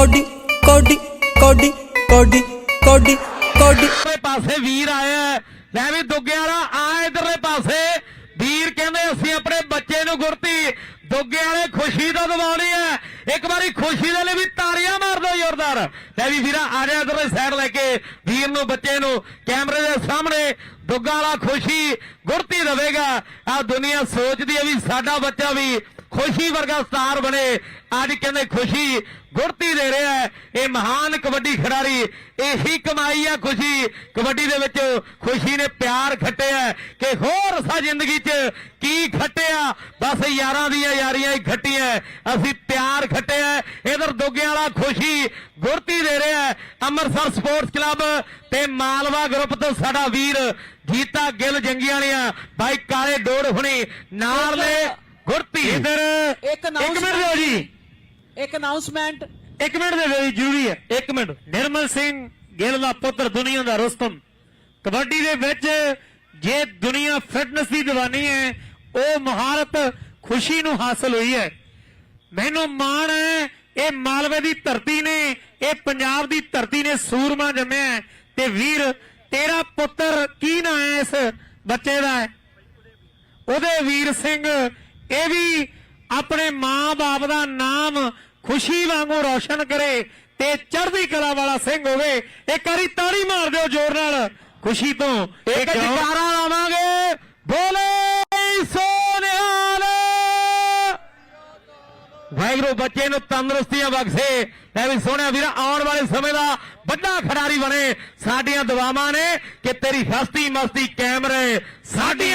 Cody ਕੋਡੀ ਕੋਡੀ ਕੋਡੀ ਕੋਡੀ ਕੋਡੀ। ਇਧਰਲੇ ਪਾਸੇ ਵੀਰ ਆਇਆ ਲੈ ਵੀ ਦੁੱਗੇ ਵਾਲਾ, ਆ ਇਧਰਲੇ ਪਾਸੇ। ਵੀਰ ਕਹਿੰਦੇ, ਅਸੀਂ ਆਪਣੇ ਬੱਚੇ ਨੂੰ ਗੁਰਤੀ ਦੁੱਗੇ ਵਾਲੇ ਖੁਸ਼ੀ ਦਾ ਦਿਵਾਉਣੀ ਹੈ। ਇੱਕ ਵਾਰੀ ਖੁਸ਼ੀ ਦੇ ਲਈ ਵੀ ਤਾੜੀਆਂ ਮਾਰ ਦਿਓ, ਜ਼ੋਰਦਾਰ। ਲੈ ਵੀ ਵੀਰਾ, ਆ ਜਾ ਇਧਰਲੇ ਸਾਈਡ ਲੈ ਕੇ, ਵੀਰ ਨੂੰ, ਬੱਚੇ ਨੂੰ, ਕੈਮਰੇ ਦੇ ਸਾਹਮਣੇ, ਦੁੱਗਾ ਵਾਲਾ ਖੁਸ਼ੀ ਗੁਰਤੀ ਦੇਵੇਗਾ। ਆ ਦੁਨੀਆ ਸੋਚਦੀ ਹੈ ਵੀ ਸਾਡਾ ਬੱਚਾ ਵੀ ਖੁਸ਼ੀ ਵਰਗਾ ਸਟਾਰ ਬਣੇ। ਅੱਜ ਕਹਿੰਦੇ ਖੁਸ਼ੀ ਗੁਰਤੀ ਦੇ ਰਿਹਾ ਹੈ। ਇਹ ਮਹਾਨ ਕਬੱਡੀ ਖਿਡਾਰੀ, ਇਹੀ ਕਮਾਈ ਆ ਖੁਸ਼ੀ। ਕਬੱਡੀ ਦੇ ਵਿੱਚ ਖੁਸ਼ੀ ਨੇ ਪਿਆਰ ਖੱਟਿਆ ਹੈ ਕਿ ਹੋਰ ਸਾ ਜ਼ਿੰਦਗੀ 'ਚ ਕੀ ਖੱਟਿਆ। ਬਸ ਯਾਰਾਂ ਦੀਆਂ ਯਾਰੀਆਂ ਹੀ ਖੱਟੀਆਂ ਅਸੀਂ ਪਿਆਰ ਖੱਟਿਆ ਇਧਰ ਦੋਗੇ ਵਾਲਾ ਖੁਸ਼ੀ ਗੁਰਤੀ ਦੇ ਰਿਹਾ ਅੰਮ੍ਰਿਤਸਰ ਸਪੋਰਟਸ ਕਲੱਬ ਤੇ ਮਾਲਵਾ ਗਰੁੱਪ ਤੋਂ ਸਾਡਾ ਵੀਰ ਜੀਤਾ ਗਿੱਲ ਜੰਗੀਆਂ ਵਾਲੀਆਂ। ਬਾਈ ਕਾਲੇ ਡੋੜ ਹੁਣੀ ਨਾਲ ਨੇ। ਗੁਰਤੀ। ਇਧਰ ਇੱਕ ਇੱਕ ਮਿੰਟ ਦਿਓ ਜੀ। ਇੱਕ ਅਨਾਉਂਸਮੈਂਟ ਇੱਕ ਮਿੰਟ ਦੇ ਦਿਓ ਜੀ ਜ਼ਰੂਰੀ ਹੈ। ਇੱਕ ਮਿੰਟ। ਨਿਰਮਲ ਸਿੰਘ ਗਿੱਲ ਦਾ ਪੁੱਤਰ ਦੁਨੀਆ ਦਾ ਰੁਸਤਮ। ਕਬੱਡੀ ਦੇ ਵਿੱਚ ਜੇ ਦੁਨੀਆ ਫਿਟਨੈਸ ਦੀ دیਵਾਨੀ ਹੈ ਉਹ ਮਹਾਰਤ ਖੁਸ਼ੀ ਨੂੰ ਹਾਸਲ ਹੋਈ ਹੈ। ਮੈਨੂੰ ਮਾਣ ਹੈ ਇਹ ਮਾਲਵੇ ਦੀ ਧਰਤੀ ਨੇ ਇਹ ਪੰਜਾਬ ਦੀ ਧਰਤੀ ਨੇ ਸੂਰਮਾ ਜੰਮਿਆ ਹੈ। ਤੇ ਵੀਰ ਤੇਰਾ ਪੁੱਤਰ ਕੀ ਨਾਂ ਹੈ ਇਸ ਬੱਚੇ ਦਾ? ਉਹਦੇ ਵੀਰ ਸਿੰਘ ਇਹ ਵੀ ਆਪਣੇ ਮਾਂ-ਬਾਪ ਦਾ ਨਾਮ ਖੁਸ਼ੀ ਵਾਂਗੂ ਰੌਸ਼ਨ ਕਰੇ ਤੇ ਚੜ੍ਹਦੀ ਕਲਾ ਵਾਲਾ ਸਿੰਘ ਹੋਵੇ ਇੱਕ ਵਾਰੀ ਤਾੜੀ ਮਾਰ ਦਿਓ ਜ਼ੋਰ ਨਾਲ। ਖੁਸ਼ੀ ਤੋਂ ਇੱਕ ਜਕਾਰਾ ਲਾਵਾਂਗੇ। ਬੋਲੇ ਸੋਨਿਹਾਲ ਵਾਹਿਗੁਰੂ ਬੱਚੇ ਨੂੰ ਤੰਦਰੁਸਤੀਆਂ ਬਖਸ਼ੇ। ਐ ਵੀ ਸੋਹਣਿਆ ਵੀਰ ਆਉਣ ਵਾਲੇ ਸਮੇਂ ਦਾ ਵੱਡਾ ਖਿਡਾਰੀ ਬਣੇ। ਸਾਡੀਆਂ ਦੁਆਵਾਂ ਨੇ ਕਿ ਤੇਰੀ ਹਸਤੀ ਮਸਤੀ ਕਾਇਮ ਰਹੇ ਸਾਡੀ